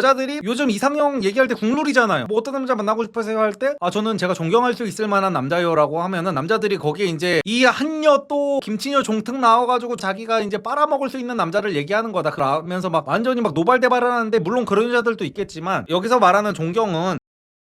여자들이 요즘 이상형 얘기할 때 국룰이잖아요. 뭐 어떤 남자 만나고 싶으세요 할 때 아 저는 제가 존경할 수 있을 만한 남자요라고 하면은 남자들이 거기에 이제 이 한여 또 김치녀 종특 나와가지고 자기가 이제 빨아먹을 수 있는 남자를 얘기하는 거다. 그러면서 막 완전히 막 노발대발하는데 물론 그런 여자들도 있겠지만 여기서 말하는 존경은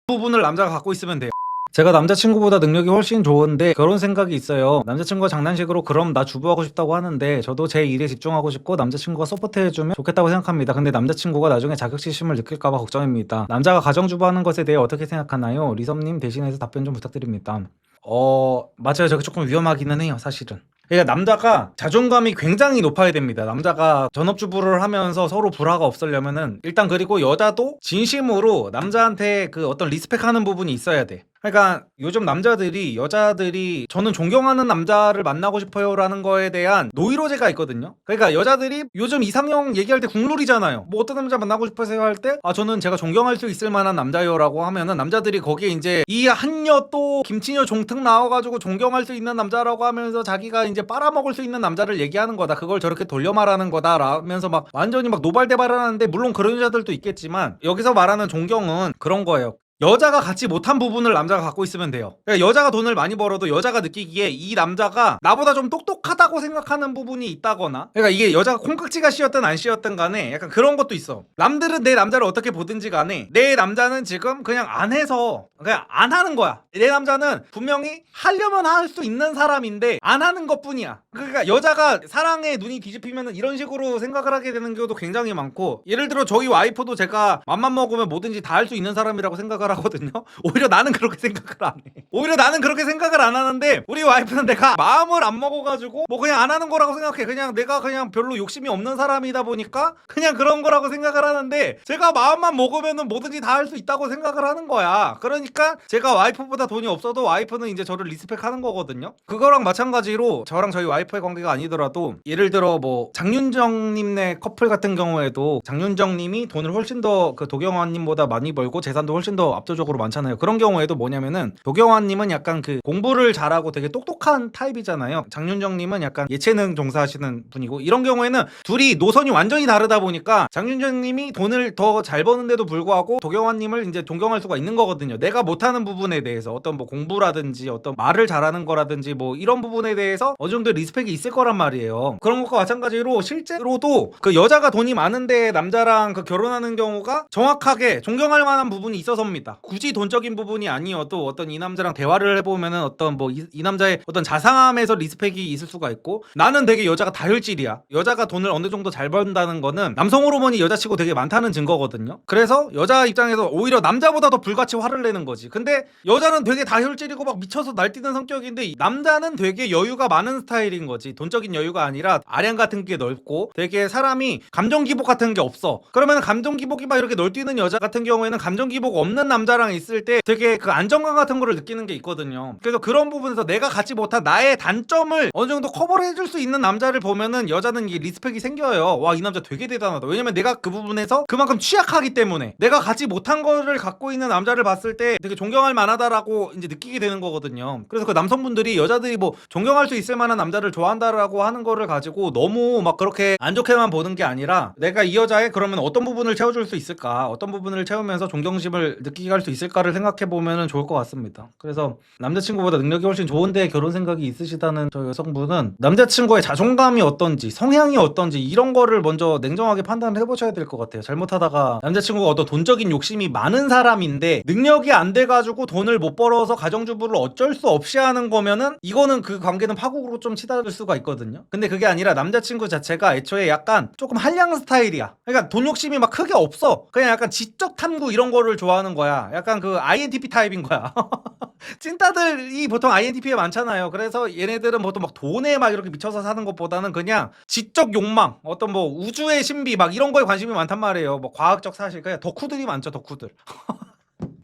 부분을 남자가 갖고 있으면 돼요. 제가 남자친구보다 능력이 훨씬 좋은데 그런 생각이 있어요. 남자친구가 장난식으로 그럼 나 주부하고 싶다고 하는데 저도 제 일에 집중하고 싶고 남자친구가 서포트해주면 좋겠다고 생각합니다. 근데 남자친구가 나중에 자격지심을 느낄까봐 걱정입니다. 남자가 가정주부하는 것에 대해 어떻게 생각하나요? 리섬님 대신해서 답변 좀 부탁드립니다. 어 맞아요. 저게 조금 위험하기는 해요. 사실은. 그러니까 남자가 자존감이 굉장히 높아야 됩니다. 남자가 전업주부를 하면서 서로 불화가 없으려면은 일단 그리고 여자도 진심으로 남자한테 그 어떤 리스펙하는 부분이 있어야 돼. 그러니까 요즘 남자들이 여자들이 저는 존경하는 남자를 만나고 싶어요라는 거에 대한 노이로제가 있거든요. 그러니까 여자들이 요즘 이상형 얘기할 때 국룰이잖아요. 뭐 어떤 남자 만나고 싶으세요 할 때 아 저는 제가 존경할 수 있을 만한 남자요라고 하면은 남자들이 거기에 이제 이 한여 또 김치녀 종특 나와가지고 존경할 수 있는 남자라고 하면서 자기가 이제 빨아먹을 수 있는 남자를 얘기하는 거다. 그걸 저렇게 돌려 말하는 거다라면서 막 완전히 막 노발대발하는데 물론 그런 여자들도 있겠지만 여기서 말하는 존경은 그런 거예요. 여자가 갖지 못한 부분을 남자가 갖고 있으면 돼요. 그러니까 여자가 돈을 많이 벌어도 여자가 느끼기에 이 남자가 나보다 좀 똑똑하다고 생각하는 부분이 있다거나 그러니까 이게 여자가 콩깍지가 씌었든 안 씌었든 간에 약간 그런 것도 있어. 남들은 내 남자를 어떻게 보든지 간에 내 남자는 지금 그냥 안 해서 그냥 안 하는 거야. 내 남자는 분명히 하려면 할 수 있는 사람인데 안 하는 것 뿐이야. 그러니까 여자가 사랑에 눈이 뒤집히면 이런 식으로 생각을 하게 되는 경우도 굉장히 많고 예를 들어 저희 와이프도 제가 맘만 먹으면 뭐든지 다 할 수 있는 사람이라고 생각을 하거든요. 오히려 나는 그렇게 생각을 안 해. 오히려 나는 그렇게 생각을 안 하는데 우리 와이프는 내가 마음을 안 먹어가지고 뭐 그냥 안 하는 거라고 생각해. 그냥 내가 그냥 별로 욕심이 없는 사람이다 보니까 그냥 그런 거라고 생각을 하는데 제가 마음만 먹으면은 뭐든지 다 할 수 있다고 생각을 하는 거야. 그러니까 제가 와이프보다 돈이 없어도 와이프는 이제 저를 리스펙하는 거거든요. 그거랑 마찬가지로 저랑 저희 와이프의 관계가 아니더라도 예를 들어 뭐 장윤정님네 커플 같은 경우에도 장윤정님이 돈을 훨씬 더 그 도경환님보다 많이 벌고 재산도 훨씬 더 압도적으로 많잖아요. 그런 경우에도 뭐냐면은 도경환님은 약간 그 공부를 잘하고 되게 똑똑한 타입이잖아요. 장윤정님은 약간 예체능 종사하시는 분이고 이런 경우에는 둘이 노선이 완전히 다르다 보니까 장윤정님이 돈을 더 잘 버는데도 불구하고 도경환님을 이제 존경할 수가 있는 거거든요. 내가 못하는 부분에 대해서 어떤 뭐 공부라든지 어떤 말을 잘하는 거라든지 뭐 이런 부분에 대해서 어느 정도 리스펙이 있을 거란 말이에요. 그런 것과 마찬가지로 실제로도 그 여자가 돈이 많은데 남자랑 그 결혼하는 경우가 정확하게 존경할 만한 부분이 있어서입니다. 굳이 돈적인 부분이 아니어도 어떤 이 남자랑 대화를 해보면은 어떤 뭐 이 남자의 어떤 자상함에서 리스펙이 있을 수가 있고 나는 되게 여자가 다혈질이야. 여자가 돈을 어느 정도 잘 번다는 거는 남성 호르몬이 여자치고 되게 많다는 증거거든요. 그래서 여자 입장에서 오히려 남자보다 더 불같이 화를 내는 거지. 근데 여자는 되게 다혈질이고 막 미쳐서 날뛰는 성격인데 이 남자는 되게 여유가 많은 스타일인 거지. 돈적인 여유가 아니라 아량 같은 게 넓고 되게 사람이 감정 기복 같은 게 없어. 그러면 감정 기복이 막 이렇게 널뛰는 여자 같은 경우에는 감정 기복 없는 남자랑 있을 때 되게 그 안정감 같은 거를 느끼는 게 있거든요. 그래서 그런 부분에서 내가 갖지 못한 나의 단점을 어느 정도 커버를 해줄 수 있는 남자를 보면은 여자는 이 리스펙이 생겨요. 와 이 남자 되게 대단하다. 왜냐면 내가 그 부분에서 그만큼 취약하기 때문에 내가 갖지 못한 거를 갖고 있는 남자를 봤을 때 되게 존경할 만하다라고 이제 느끼게 되는 거거든요. 그래서 그 남성분들이 여자들이 뭐 존경할 수 있을 만한 남자를 좋아한다라고 하는 거를 가지고 너무 막 그렇게 안 좋게만 보는 게 아니라 내가 이 여자의 그러면 어떤 부분을 채워줄 수 있을까? 어떤 부분을 채우면서 존경심을 느끼 게할수 있을까를 생각해 보면은 좋을 것 같습니다. 그래서 남자친구보다 능력이 훨씬 좋은데 결혼 생각이 있으시다는 저 여성분은 남자친구의 자존감이 어떤지 성향이 어떤지 이런 거를 먼저 냉정하게 판단을 해보셔야 될 것 같아요. 잘못하다가 남자친구가 어떤 돈적인 욕심이 많은 사람인데 능력이 안 돼가지고 돈을 못 벌어서 가정주부를 어쩔 수 없이 하는 거면은 이거는 그 관계는 파국으로 좀 치달을 수가 있거든요. 근데 그게 아니라 남자친구 자체가 애초에 약간 조금 한량 스타일이야. 그러니까 돈 욕심이 막 크게 없어. 그냥 약간 지적 탐구 이런 거를 좋아하는 거야. 약간 그 INTP 타입인 거야. 찐따들이 보통 INTP에 많잖아요. 그래서 얘네들은 보통 막 돈에 막 이렇게 미쳐서 사는 것보다는 그냥 지적 욕망, 어떤 뭐 우주의 신비 막 이런 거에 관심이 많단 말이에요. 뭐 과학적 사실, 그냥 덕후들이 많죠, 덕후들.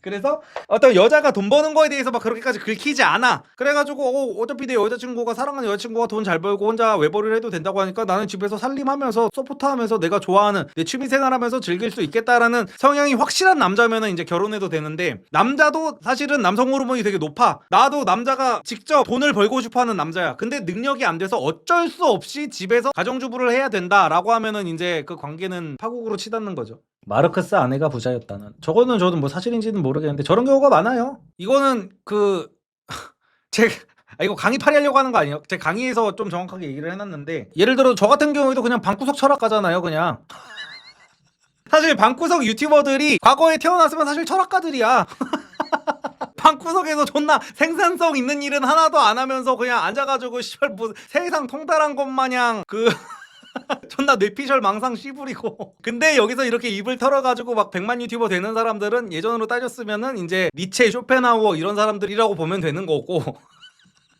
그래서 어떤 여자가 돈 버는 거에 대해서 막 그렇게까지 긁히지 않아. 그래가지고 어, 어차피 내 여자친구가 사랑하는 여자친구가 돈 잘 벌고 혼자 외벌이를 해도 된다고 하니까 나는 집에서 살림하면서 서포트하면서 내가 좋아하는 내 취미생활하면서 즐길 수 있겠다라는 성향이 확실한 남자면은 이제 결혼해도 되는데 남자도 사실은 남성 호르몬이 되게 높아. 나도 남자가 직접 돈을 벌고 싶어하는 남자야. 근데 능력이 안 돼서 어쩔 수 없이 집에서 가정주부를 해야 된다라고 하면은 이제 그 관계는 파국으로 치닫는 거죠. 마르크스 아내가 부자였다는. 저거는 저도 뭐 사실인지는 모르겠는데 저런 경우가 많아요. 이거는 그 제 아, 이거 강의 파리하려고 하는 거 아니에요? 제 강의에서 좀 정확하게 얘기를 해놨는데 예를 들어 저 같은 경우에도 그냥 방구석 철학가잖아요, 그냥. 사실 방구석 유튜버들이 과거에 태어났으면 사실 철학가들이야. 방구석에서 존나 생산성 있는 일은 하나도 안 하면서 그냥 앉아가지고 씨발 뭐 세상 통달한 것 마냥 그 존나 뇌피셜 망상 씨부리고 근데 여기서 이렇게 입을 털어가지고 막 100만 유튜버 되는 사람들은 예전으로 따졌으면은 이제 니체, 쇼펜하우어 이런 사람들이라고 보면 되는 거고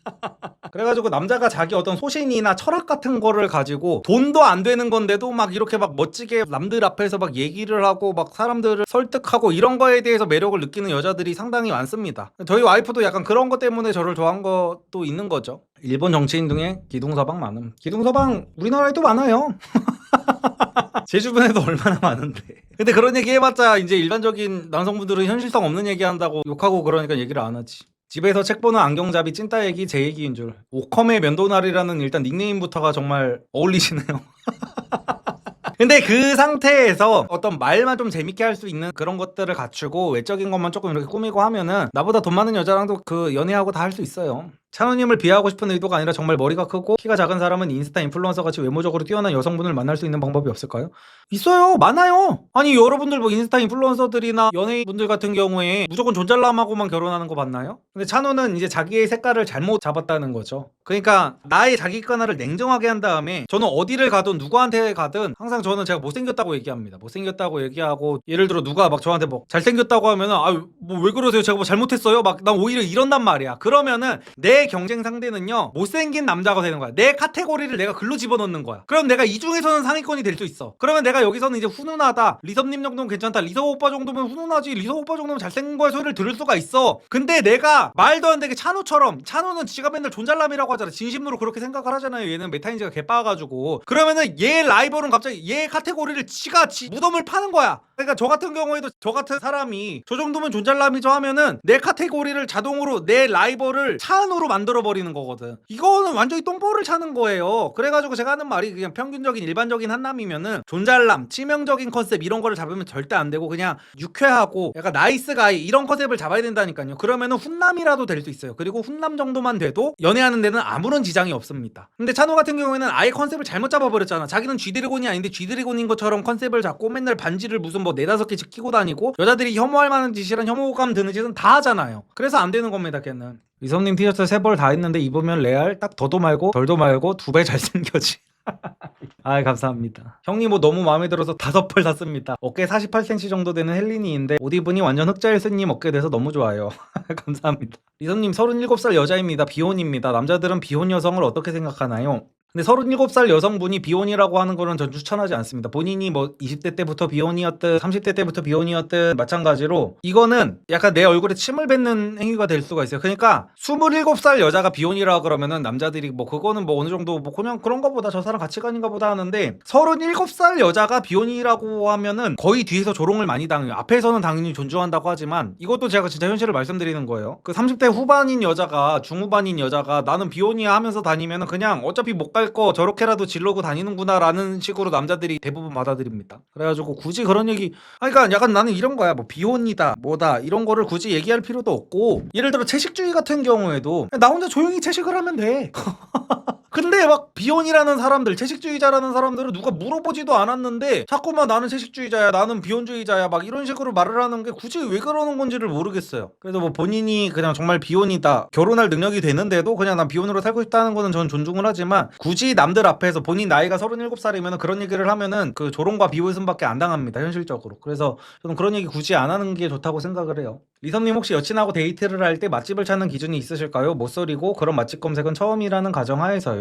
그래가지고 남자가 자기 어떤 소신이나 철학 같은 거를 가지고 돈도 안 되는 건데도 막 이렇게 막 멋지게 남들 앞에서 막 얘기를 하고 막 사람들을 설득하고 이런 거에 대해서 매력을 느끼는 여자들이 상당히 많습니다. 저희 와이프도 약간 그런 것 때문에 저를 좋아한 것도 있는 거죠. 일본 정치인 중에 기둥서방 많음. 기둥서방 우리나라에도 많아요. 제 주변에도 얼마나 많은데. 근데 그런 얘기 해봤자 이제 일반적인 남성분들은 현실성 없는 얘기 한다고 욕하고 그러니까 얘기를 안 하지. 집에서 책 보는 안경잡이 찐따 얘기 제 얘기인 줄. 오컴의 면도날이라는 일단 닉네임부터가 정말 어울리시네요. 근데 그 상태에서 어떤 말만 좀 재밌게 할 수 있는 그런 것들을 갖추고 외적인 것만 조금 이렇게 꾸미고 하면은 나보다 돈 많은 여자랑도 그 연애하고 다 할 수 있어요. 찬우님을 비하하고 싶은 의도가 아니라 정말 머리가 크고 키가 작은 사람은 인스타 인플루언서 같이 외모적으로 뛰어난 여성분을 만날 수 있는 방법이 없을까요? 있어요. 많아요. 아니 여러분들 뭐 인스타 인플루언서들이나 연예인분들 같은 경우에 무조건 존잘남하고만 결혼하는 거 봤나요? 근데 찬우는 이제 자기의 색깔을 잘못 잡았다는 거죠. 그러니까 나의 자기 객관화를 냉정하게 한 다음에 저는 어디를 가든 누구한테 가든 항상 저는 제가 못생겼다고 얘기합니다. 못생겼다고 얘기하고 예를 들어 누가 막 저한테 뭐 잘생겼다고 하면은 아뭐 왜 그러세요? 제가 뭐 잘못했어요? 막 난 오히려 이런단 말이야. 그러면은 내 경쟁 상대는요 못생긴 남자가 되는 거야. 내 카테고리를 내가 글로 집어넣는 거야. 그럼 내가 이 중에서는 상위권이 될 수 있어. 그러면 내가 여기서는 이제 훈훈하다. 리섭님 정도는 괜찮다. 리섭 오빠 정도면 훈훈하지. 리섭 오빠 정도면 잘생긴 거야 소리를 들을 수가 있어. 근데 내가 말도 안 되게 찬우처럼 찬우는 지가 맨날 존잘남이라고 하잖아. 진심으로 그렇게 생각을 하잖아요. 얘는 메타인지가 개빠가지고 그러면은 얘 라이벌은 갑자기 얘 카테고리를 지가 지 무덤을 파는 거야. 그러니까 저 같은 경우에도 저 같은 사람이 저 정도면 존잘남이죠 하면은 내 카테고리를 자동으로 내 라이벌을 차은우로 만들어 버리는 거거든. 이거는 완전히 똥볼을 차는 거예요. 그래가지고 제가 하는 말이 그냥 평균적인 일반적인 한남이면은 존잘남, 치명적인 컨셉 이런 거를 잡으면 절대 안 되고 그냥 유쾌하고 약간 나이스 가이 이런 컨셉을 잡아야 된다니까요. 그러면은 훈남이라도 될 수 있어요. 그리고 훈남 정도만 돼도 연애하는 데는 아무런 지장이 없습니다. 근데 찬호 같은 경우에는 아예 컨셉을 잘못 잡아버렸잖아. 자기는 쥐드래곤이 아닌데 쥐드래곤인 것처럼 컨셉을 잡고 맨날 반지를 무슨 뭐 네다섯 개씩 끼고 다니고 여자들이 혐오할 만한 짓이란 혐오감 드는 짓은 다 하잖아요. 그래서 안 되는 겁니다, 걔는. 이성님 티셔츠 세 벌다 했는데 입으면 레알 딱 더도 말고 덜도 말고 두 배 잘생겨지. 아 감사합니다. 형님 옷 너무 마음에 들어서 다섯 벌 샀습니다. 어깨 48cm 정도 되는 헬린이인데 옷 입으니 완전 흑자일스님 어깨 돼서 너무 좋아요. 감사합니다. 리선님 37살 여자입니다. 비혼입니다. 남자들은 비혼 여성을 어떻게 생각하나요? 근데 37살 여성분이 비혼이라고 하는 거는 전 추천하지 않습니다. 본인이 뭐 20대 때부터 비혼이었든 30대 때부터 비혼이었든 마찬가지로 이거는 약간 내 얼굴에 침을 뱉는 행위가 될 수가 있어요. 그러니까 27살 여자가 비혼이라 그러면은 남자들이 뭐 그거는 뭐 어느 정도 뭐 그냥 그런 거보다 저 사람 가치관인가 보다 하는데 37살 여자가 비혼이라고 하면은 거의 뒤에서 조롱을 많이 당해요. 앞에서는 당연히 존중한다고 하지만 이것도 제가 진짜 현실을 말씀드리는 거예요. 그 30대 후반인 여자가 중후반인 여자가 나는 비혼이야 하면서 다니면은 그냥 어차피 못 갈거 저렇게라도 질러고 다니는구나라는 식으로 남자들이 대부분 받아들입니다. 그래가지고 굳이 그런 얘기, 아니, 그러니까 약간 나는 이런 거야. 뭐 비혼이다, 뭐다 이런 거를 굳이 얘기할 필요도 없고 예를 들어 채식주의 같은 경우에도 나 혼자 조용히 채식을 하면 돼. 근데 막 비혼이라는 사람들, 채식주의자라는 사람들은 누가 물어보지도 않았는데 자꾸만 나는 채식주의자야, 나는 비혼주의자야, 막 이런 식으로 말을 하는 게 굳이 왜 그러는 건지를 모르겠어요. 그래서 뭐 본인이 그냥 정말 비혼이다, 결혼할 능력이 되는데도 그냥 난 비혼으로 살고 싶다는 거는 저는 존중을 하지만 굳이 남들 앞에서 본인 나이가 37살이면 그런 얘기를 하면은 그 조롱과 비웃음밖에 안 당합니다, 현실적으로. 그래서 저는 그런 얘기 굳이 안 하는 게 좋다고 생각을 해요. 리섭님 혹시 여친하고 데이트를 할 때 맛집을 찾는 기준이 있으실까요? 모쏠이고 그런 맛집 검색은 처음이라는 가정하에서요.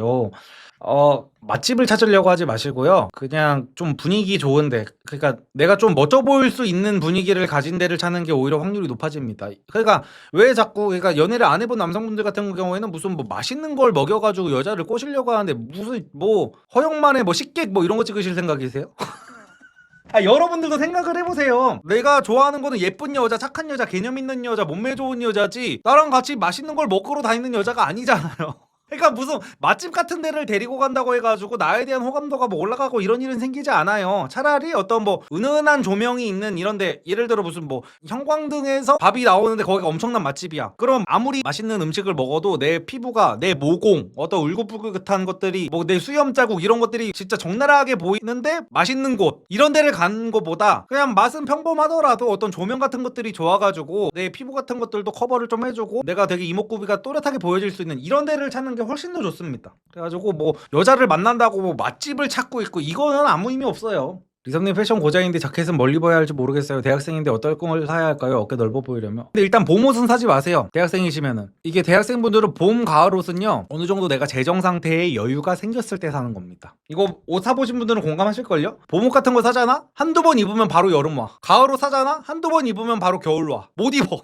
어, 맛집을 찾으려고 하지 마시고요. 그냥 좀 분위기 좋은데, 그러니까 내가 좀 멋져 보일 수 있는 분위기를 가진 데를 찾는 게 오히려 확률이 높아집니다. 그러니까 왜 자꾸, 그러니까 연애를 안 해본 남성분들 같은 경우에는 무슨 뭐 맛있는 걸 먹여가지고 여자를 꼬시려고 하는데 무슨 뭐 허영만의 뭐 식객 뭐 이런 거 찍으실 생각이세요? 아, 여러분들도 생각을 해보세요. 내가 좋아하는 거는 예쁜 여자, 착한 여자, 개념 있는 여자, 몸매 좋은 여자지. 나랑 같이 맛있는 걸 먹으러 다니는 여자가 아니잖아요. 그러니까 무슨 맛집 같은 데를 데리고 간다고 해가지고 나에 대한 호감도가 뭐 올라가고 이런 일은 생기지 않아요. 차라리 어떤 뭐 은은한 조명이 있는 이런데 예를 들어 무슨 뭐 형광등에서 밥이 나오는데 거기가 엄청난 맛집이야. 그럼 아무리 맛있는 음식을 먹어도 내 피부가 내 모공 어떤 울긋불긋한 것들이 뭐 내 수염 자국 이런 것들이 진짜 적나라하게 보이는데 맛있는 곳 이런 데를 가는 것보다 그냥 맛은 평범하더라도 어떤 조명 같은 것들이 좋아가지고 내 피부 같은 것들도 커버를 좀 해주고 내가 되게 이목구비가 또렷하게 보여질 수 있는 이런 데를 찾는 게 훨씬 더 좋습니다. 그래가지고 뭐 여자를 만난다고 뭐 맛집을 찾고 있고 이거는 아무 의미 없어요. 리성님 패션 고장인데 자켓은 뭘 입어야 할지 모르겠어요. 대학생인데 어떨 걸 사야 할까요? 어깨 넓어 보이려면. 근데 일단 봄 옷은 사지 마세요. 대학생이시면은. 이게 대학생분들은 봄, 가을 옷은요. 어느 정도 내가 재정 상태에 여유가 생겼을 때 사는 겁니다. 이거 옷 사보신 분들은 공감하실걸요? 봄 옷 같은 거 사잖아? 한두 번 입으면 바로 여름 와. 가을 옷 사잖아? 한두 번 입으면 바로 겨울 와. 못 입어.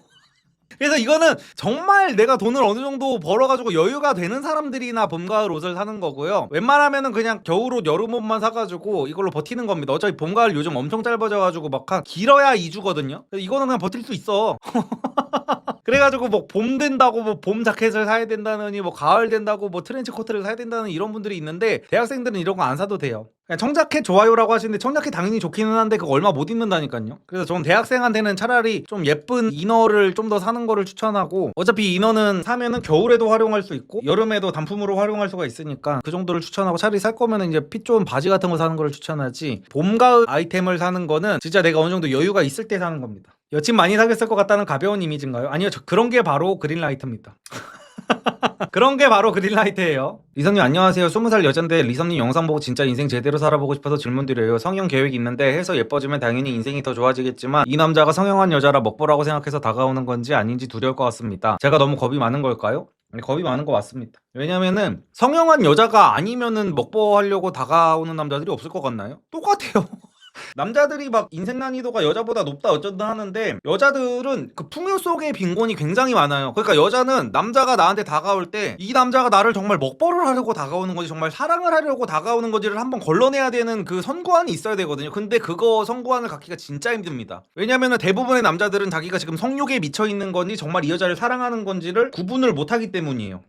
그래서 이거는 정말 내가 돈을 어느 정도 벌어가지고 여유가 되는 사람들이나 봄, 가을 옷을 사는 거고요. 웬만하면은 그냥 겨울옷, 여름옷만 사가지고 이걸로 버티는 겁니다. 어차피 봄, 가을 요즘 엄청 짧아져가지고 막 한 길어야 2주거든요. 이거는 그냥 버틸 수 있어. 그래가지고 뭐 봄 된다고 뭐 봄 자켓을 사야 된다느니 뭐 가을 된다고 뭐 트렌치 코트를 사야 된다는 이런 분들이 있는데 대학생들은 이런 거 안 사도 돼요. 청자켓 좋아요라고 하시는데 청자켓 당연히 좋기는 한데 그거 얼마 못 입는다니까요. 그래서 저는 대학생한테는 차라리 좀 예쁜 이너를 좀 더 사는 거를 추천하고 어차피 이너는 사면은 겨울에도 활용할 수 있고 여름에도 단품으로 활용할 수가 있으니까 그 정도를 추천하고 차라리 살 거면은 이제 핏 좋은 바지 같은 거 사는 거를 추천하지 봄 가을 아이템을 사는 거는 진짜 내가 어느 정도 여유가 있을 때 사는 겁니다. 여친 많이 사귀었을 것 같다는 가벼운 이미지인가요? 아니요, 저 그런 게 바로 그린라이트입니다. 그런 게 바로 그린라이트예요. 리선님 안녕하세요. 20살 여잔데 리선님 영상 보고 진짜 인생 제대로 살아보고 싶어서 질문 드려요. 성형 계획 있는데 해서 예뻐지면 당연히 인생이 더 좋아지겠지만 이 남자가 성형한 여자라 먹보라고 생각해서 다가오는 건지 아닌지 두려울 것 같습니다. 제가 너무 겁이 많은 걸까요? 아니, 겁이 많은 것 같습니다. 왜냐면은 성형한 여자가 아니면은 먹보 하려고 다가오는 남자들이 없을 것 같나요? 똑같아요. 남자들이 막 인생 난이도가 여자보다 높다 어쩐다 하는데 여자들은 그 풍요 속의 빈곤이 굉장히 많아요. 그러니까 여자는 남자가 나한테 다가올 때 이 남자가 나를 정말 먹벌을 하려고 다가오는 건지 정말 사랑을 하려고 다가오는 건지를 한번 걸러내야 되는 그 선구안이 있어야 되거든요. 근데 그거 선구안을 갖기가 진짜 힘듭니다. 왜냐면은 대부분의 남자들은 자기가 지금 성욕에 미쳐 있는 건지 정말 이 여자를 사랑하는 건지를 구분을 못 하기 때문이에요.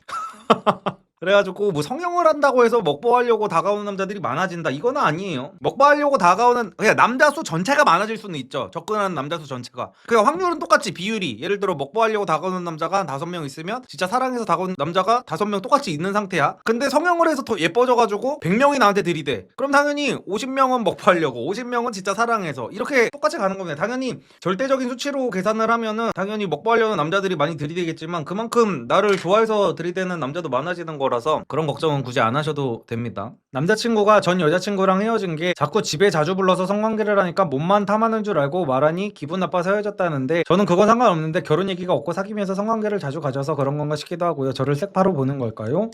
그래가지고 뭐 성형을 한다고 해서 먹보하려고 다가오는 남자들이 많아진다. 이거는 아니에요. 먹보하려고 다가오는 그냥 남자 수 전체가 많아질 수는 있죠. 접근하는 남자 수 전체가. 그냥 확률은 똑같지 비율이. 예를 들어 먹보하려고 다가오는 남자가 한 다섯 명 있으면 진짜 사랑해서 다가오는 남자가 다섯 명 똑같이 있는 상태야. 근데 성형을 해서 더 예뻐져가지고 100명이 나한테 들이대. 그럼 당연히 50명은 먹보하려고 50명은 진짜 사랑해서 이렇게 똑같이 가는 겁니다. 당연히 절대적인 수치로 계산을 하면은 당연히 먹보하려는 남자들이 많이 들이대겠지만 그만큼 나를 좋아해서 들이대는 남자도 많아지는 거라 서 그런 걱정은 굳이 안 하셔도 됩니다. 남자친구가 전 여자친구랑 헤어진 게 자꾸 집에 자주 불러서 성관계를 하니까 몸만 탐하는 줄 알고 말하니 기분 나빠서 헤어졌다는데 저는 그건 상관없는데 결혼 얘기가 없고 사귀면서 성관계를 자주 가져서 그런 건가 싶기도 하고요. 저를 색파로 보는 걸까요?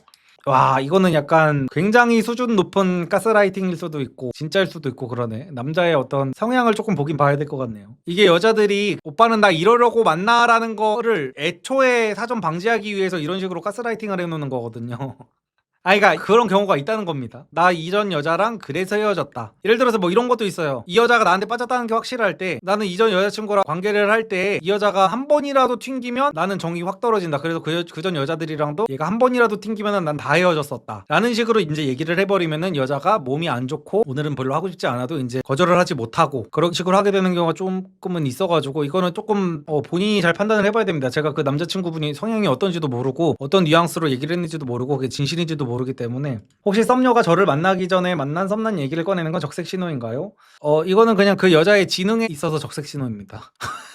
와 이거는 약간 굉장히 수준 높은 가스라이팅일 수도 있고 진짜일 수도 있고 그러네. 남자의 어떤 성향을 조금 보긴 봐야 될 것 같네요. 이게 여자들이 오빠는 나 이러려고 만나라는 거를 애초에 사전 방지하기 위해서 이런 식으로 가스라이팅을 해놓는 거거든요 아, 그러니까 그런 경우가 있다는 겁니다. 나 이전 여자랑 그래서 헤어졌다. 예를 들어서 뭐 이런 것도 있어요. 이 여자가 나한테 빠졌다는 게 확실할 때 나는 이전 여자친구랑 관계를 할 때 이 여자가 한 번이라도 튕기면 나는 정이 확 떨어진다. 그래서 그, 그전 여자들이랑도 얘가 한 번이라도 튕기면 난 다 헤어졌었다. 라는 식으로 이제 얘기를 해버리면은 여자가 몸이 안 좋고 오늘은 별로 하고 싶지 않아도 이제 거절을 하지 못하고 그런 식으로 하게 되는 경우가 조금은 있어가지고 이거는 조금 어, 본인이 잘 판단을 해봐야 됩니다. 제가 그 남자친구분이 성향이 어떤지도 모르고 어떤 뉘앙스로 얘기를 했는지도 모르고 그게 진실인지도 모르 기 때문에 혹시 썸녀가 저를 만나기 전에 만난 썸남 얘기를 꺼내는 건 적색 신호인가요? 어 이거는 그냥 그 여자의 지능에 있어서 적색 신호입니다.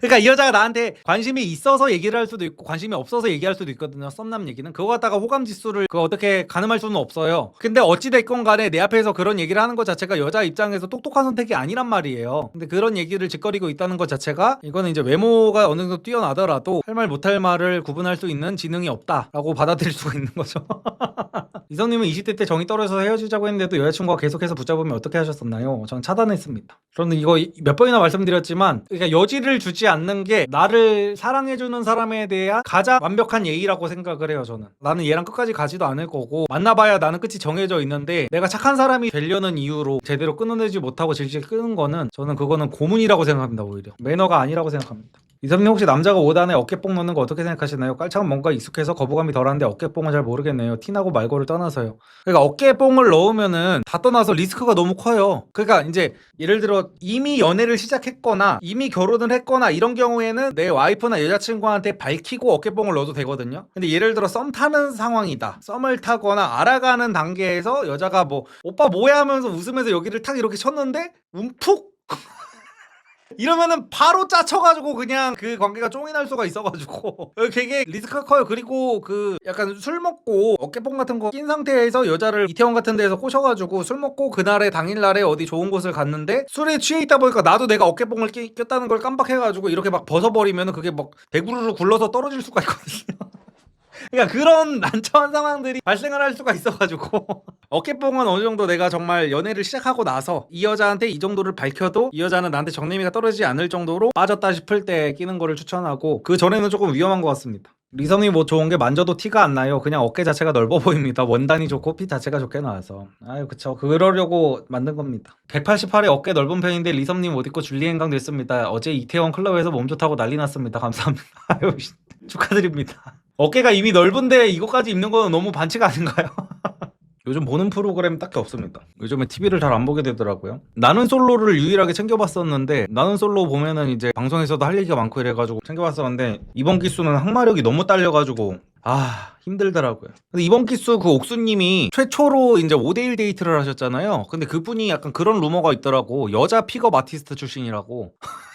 그러니까 이 여자가 나한테 관심이 있어서 얘기를 할 수도 있고 관심이 없어서 얘기할 수도 있거든요. 썸남 얘기는 그거 갖다가 호감 지수를 그 어떻게 가늠할 수는 없어요. 근데 어찌 됐건 간에 내 앞에서 그런 얘기를 하는 것 자체가 여자 입장에서 똑똑한 선택이 아니란 말이에요. 근데 그런 얘기를 짓거리고 있다는 것 자체가 이거는 이제 외모가 어느 정도 뛰어나더라도 할 말 못할 말을 구분할 수 있는 지능이 없다라고 받아들일 수가 있는 거죠. 이성님은 20대 때 정이 떨어져서 헤어지자고 했는데도 여자친구가 계속해서 붙잡으면 어떻게 하셨었나요? 저는 차단했습니다. 저는 이거 몇 번이나 말씀드렸지만 그러니까 여지를 주지 않는 게 나를 사랑해주는 사람에 대한 가장 완벽한 예의라고 생각을 해요 저는. 나는 얘랑 끝까지 가지도 않을 거고 만나봐야 나는 끝이 정해져 있는데 내가 착한 사람이 되려는 이유로 제대로 끊어내지 못하고 질질 끄는 거는 저는 그거는 고문이라고 생각합니다 오히려. 매너가 아니라고 생각합니다 이선님 혹시 남자가 5단에 어깨뽕 넣는 거 어떻게 생각하시나요? 깔창은 뭔가 익숙해서 거부감이 덜한데 어깨뽕은 잘 모르겠네요. 티나고 말고를 떠나서요. 그러니까 어깨뽕을 넣으면은 다 떠나서 리스크가 너무 커요. 그러니까 이제 예를 들어 이미 연애를 시작했거나 이미 결혼을 했거나 이런 경우에는 내 와이프나 여자친구한테 밝히고 어깨뽕을 넣어도 되거든요. 근데 예를 들어 썸 타는 상황이다. 썸을 타거나 알아가는 단계에서 여자가 뭐 오빠 뭐야 하면서 웃으면서 여기를 탁 이렇게 쳤는데 움푹 이러면은 바로 짜쳐가지고 그냥 그 관계가 쫑이 날 수가 있어가지고 되게 리스크가 커요. 그리고 그 약간 술 먹고 어깨뽕 같은 거 낀 상태에서 여자를 이태원 같은 데서 꼬셔가지고 술 먹고 그날에 당일날에 어디 좋은 곳을 갔는데 술에 취해 있다 보니까 나도 내가 어깨뽕을 끼, 꼈다는 걸 깜빡해가지고 이렇게 막 벗어버리면은 그게 막 대구르르 굴러서 떨어질 수가 있거든요. 그러니까 그런 난처한 상황들이 발생을 할 수가 있어가지고 어깨뽕은 어느 정도 내가 정말 연애를 시작하고 나서 이 여자한테 이 정도를 밝혀도 이 여자는 나한테 정내미가 떨어지지 않을 정도로 빠졌다 싶을 때 끼는 거를 추천하고 그 전에는 조금 위험한 것 같습니다. 리성이 뭐 좋은 게 만져도 티가 안 나요. 그냥 어깨 자체가 넓어 보입니다. 원단이 좋고 핏 자체가 좋게 나와서. 아유 그쵸. 그러려고 만든 겁니다. 188에 어깨 넓은 편인데 리성님 옷 입고 줄리엔강 됐습니다. 어제 이태원 클럽에서 몸 좋다고 난리 났습니다. 감사합니다. 아유 씨, 축하드립니다. 어깨가 이미 넓은데 이거까지 입는 건 너무 반칙 아닌가요? 요즘 보는 프로그램 딱히 없습니다. 요즘에 TV를 잘 안 보게 되더라고요. 나는 솔로를 유일하게 챙겨봤었는데 나는 솔로 보면은 이제 방송에서도 할 얘기가 많고 이래가지고 챙겨봤었는데 이번 기수는 항마력이 너무 딸려가지고 아 힘들더라고요. 근데 이번 기수 그 옥수님이 최초로 이제 5대1 데이트를 하셨잖아요. 근데 그분이 약간 그런 루머가 있더라고. 여자 픽업 아티스트 출신이라고.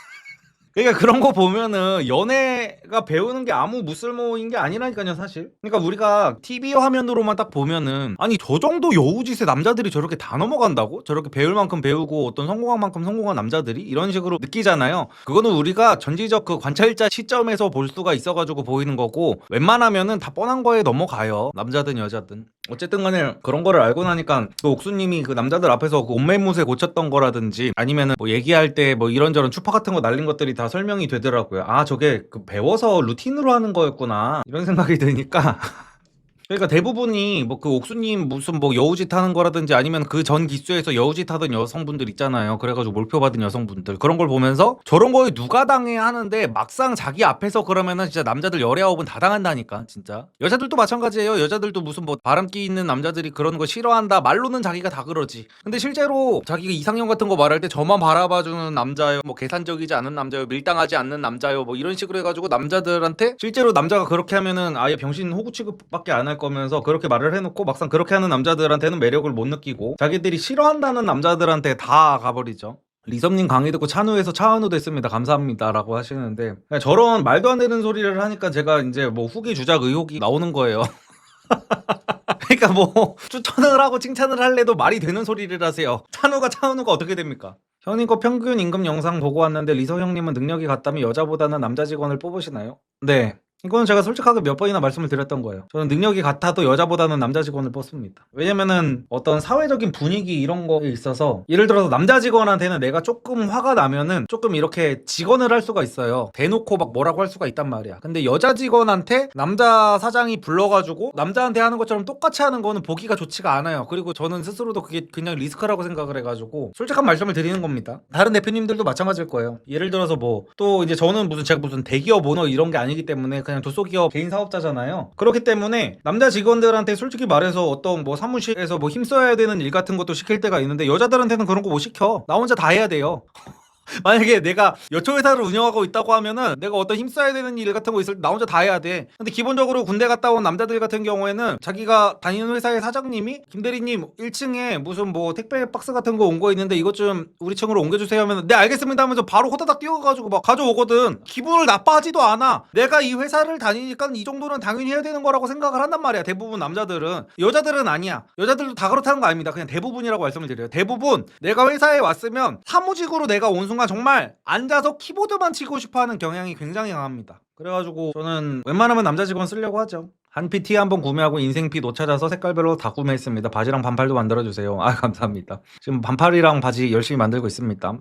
그러니까 그런 거 보면은 연애가 배우는 게 아무 무쓸모인 게 아니라니까요 사실. 그러니까 우리가 TV 화면으로만 딱 보면은 아니 저 정도 여우짓에 남자들이 저렇게 다 넘어간다고? 저렇게 배울 만큼 배우고 어떤 성공한 만큼 성공한 남자들이? 이런 식으로 느끼잖아요. 그거는 우리가 전지적 그 관찰자 시점에서 볼 수가 있어가지고 보이는 거고 웬만하면은 다 뻔한 거에 넘어가요. 남자든 여자든 어쨌든 간에 그런 거를 알고 나니까 그 옥수님이 그 남자들 앞에서 그 옷매무새 고쳤던 거라든지 아니면은 뭐 얘기할 때 뭐 이런저런 추파 같은 거 날린 것들이 다 설명이 되더라고요. 아 저게 그 배워서 루틴으로 하는 거였구나 이런 생각이 드니까 그러니까 대부분이 뭐 그 옥수님 무슨 뭐 여우짓 하는 거라든지 아니면 그 전 기수에서 여우짓 하던 여성분들 있잖아요. 그래가지고 몰표 받은 여성분들 그런 걸 보면서 저런 거에 누가 당해 하는데 막상 자기 앞에서 그러면은 진짜 남자들 열애아홉은 다 당한다니까 진짜. 여자들도 마찬가지예요. 여자들도 무슨 뭐 바람기 있는 남자들이 그런 거 싫어한다 말로는 자기가 다 그러지. 근데 실제로 자기가 이상형 같은 거 말할 때 저만 바라봐주는 남자요, 뭐 계산적이지 않은 남자요, 밀당하지 않는 남자요, 뭐 이런 식으로 해가지고 남자들한테 실제로 남자가 그렇게 하면은 아예 병신 호구 취급밖에 안할 거면서 그렇게 말을 해놓고 막상 그렇게 하는 남자들한테는 매력을 못 느끼고 자기들이 싫어한다는 남자들한테 다 가버리죠. 리섭님 강의 듣고 찬우에서 차은우 됐습니다. 감사합니다 라고 하시는데 그냥 저런 말도 안 되는 소리를 하니까 제가 이제 뭐 후기 주작 의혹이 나오는 거예요. 그러니까 뭐 추천을 하고 칭찬을 할래도 말이 되는 소리를 하세요. 찬우가 차은우가 어떻게 됩니까? 형님 거 평균 임금 영상 보고 왔는데 리서 형님은 능력이 같다면 여자보다는 남자 직원을 뽑으시나요? 네. 이거는 제가 솔직하게 몇 번이나 말씀을 드렸던 거예요. 저는 능력이 같아도 여자보다는 남자 직원을 뽑습니다. 왜냐면은 어떤 사회적인 분위기 이런 거에 있어서 예를 들어서 남자 직원한테는 내가 조금 화가 나면은 조금 이렇게 직원을 할 수가 있어요. 대놓고 막 뭐라고 할 수가 있단 말이야. 근데 여자 직원한테 남자 사장이 불러가지고 남자한테 하는 것처럼 똑같이 하는 거는 보기가 좋지가 않아요. 그리고 저는 스스로도 그게 그냥 리스크라고 생각을 해가지고 솔직한 말씀을 드리는 겁니다. 다른 대표님들도 마찬가지일 거예요. 예를 들어서 뭐 또 이제 저는 무슨 제가 무슨 대기업 오너 이런 게 아니기 때문에 그냥 조소기업 개인 사업자잖아요. 그렇기 때문에 남자 직원들한테 솔직히 말해서 어떤 뭐 사무실에서 뭐 힘써야 되는 일 같은 것도 시킬 때가 있는데 여자들한테는 그런 거 못 시켜. 나 혼자 다 해야 돼요. 만약에 내가 여초 회사를 운영하고 있다고 하면은 내가 어떤 힘써야 되는 일 같은 거 있을 때 나 혼자 다 해야 돼. 근데 기본적으로 군대 갔다 온 남자들 같은 경우에는 자기가 다니는 회사의 사장님이 김 대리님 1층에 무슨 뭐 택배 박스 같은 거 온 거 있는데 이것 좀 우리 층으로 옮겨주세요 하면 네 알겠습니다 하면서 바로 호다닥 뛰어가지고 막 가져오거든. 기분을 나빠하지도 않아. 내가 이 회사를 다니니까 이 정도는 당연히 해야 되는 거라고 생각을 한단 말이야. 대부분 남자들은 여자들은 아니야. 여자들도 다 그렇다는 거 아닙니다. 그냥 대부분이라고 말씀을 드려요. 대부분 내가 회사에 왔으면 사무직으로 내가 온 순간 정말 앉아서 키보드만 치고 싶어하는 경향이 굉장히 강합니다. 그래가지고 저는 웬만하면 남자 직원 쓰려고 하죠. 한 PT 한번 구매하고 인생핏 옷 찾아서 색깔별로 다 구매했습니다. 바지랑 반팔도 만들어주세요. 아 감사합니다. 지금 반팔이랑 바지 열심히 만들고 있습니다.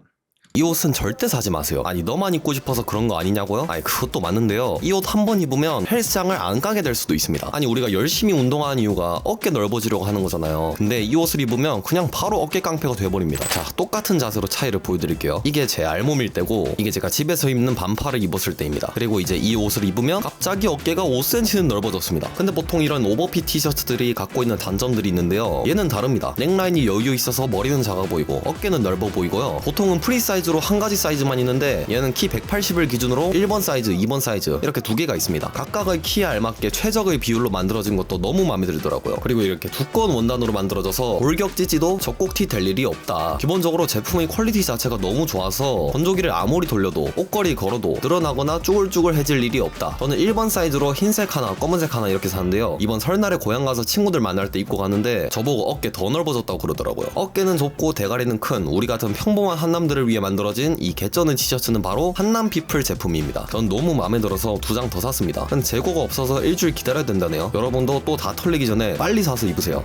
이 옷은 절대 사지 마세요. 아니 너만 입고 싶어서 그런 거 아니냐고요? 아니 그것도 맞는데요. 이 옷 한 번 입으면 헬스장을 안 가게 될 수도 있습니다. 아니 우리가 열심히 운동하는 이유가 어깨 넓어지려고 하는 거잖아요. 근데 이 옷을 입으면 그냥 바로 어깨 깡패가 돼버립니다. 자 똑같은 자세로 차이를 보여드릴게요. 이게 제 알몸일 때고 이게 제가 집에서 입는 반팔을 입었을 때입니다. 그리고 이제 이 옷을 입으면 갑자기 어깨가 5cm는 넓어졌습니다. 근데 보통 이런 오버핏 티셔츠들이 갖고 있는 단점들이 있는데요. 얘는 다릅니다. 넥라인이 여유 있어서 머리는 작아 보이고 어깨는 넓어 보이고요. 보통은 프리 사이즈 로 한 가지 사이즈만 있는데 얘는 키 180을 기준으로 1번 사이즈, 2번 사이즈 이렇게 두 개가 있습니다. 각각의 키에 알맞게 최적의 비율로 만들어진 것도 너무 마음에 들더라고요. 그리고 이렇게 두꺼운 원단으로 만들어져서 골격 찌지도 적곡티 될 일이 없다. 기본적으로 제품의 퀄리티 자체가 너무 좋아서 건조기를 아무리 돌려도 옷걸이 걸어도 늘어나거나 쭈글쭈글해질 일이 없다. 저는 1번 사이즈로 흰색 하나, 검은색 하나 이렇게 사는데요. 이번 설날에 고향 가서 친구들 만날 때 입고 가는데 저보고 어깨 더 넓어졌다고 그러더라고요. 어깨는 좁고 대가리는 큰 우리 같은 평범한 한남들을 위해 만 들어진 이 개쩌는 티셔츠는 바로 한남 피플 제품입니다. 전 너무 마음에 들어서 두 장 더 샀습니다. 근데 재고가 없어서 일주일 기다려야 된다네요. 여러분도 또 다 털리기 전에 빨리 사서 입으세요.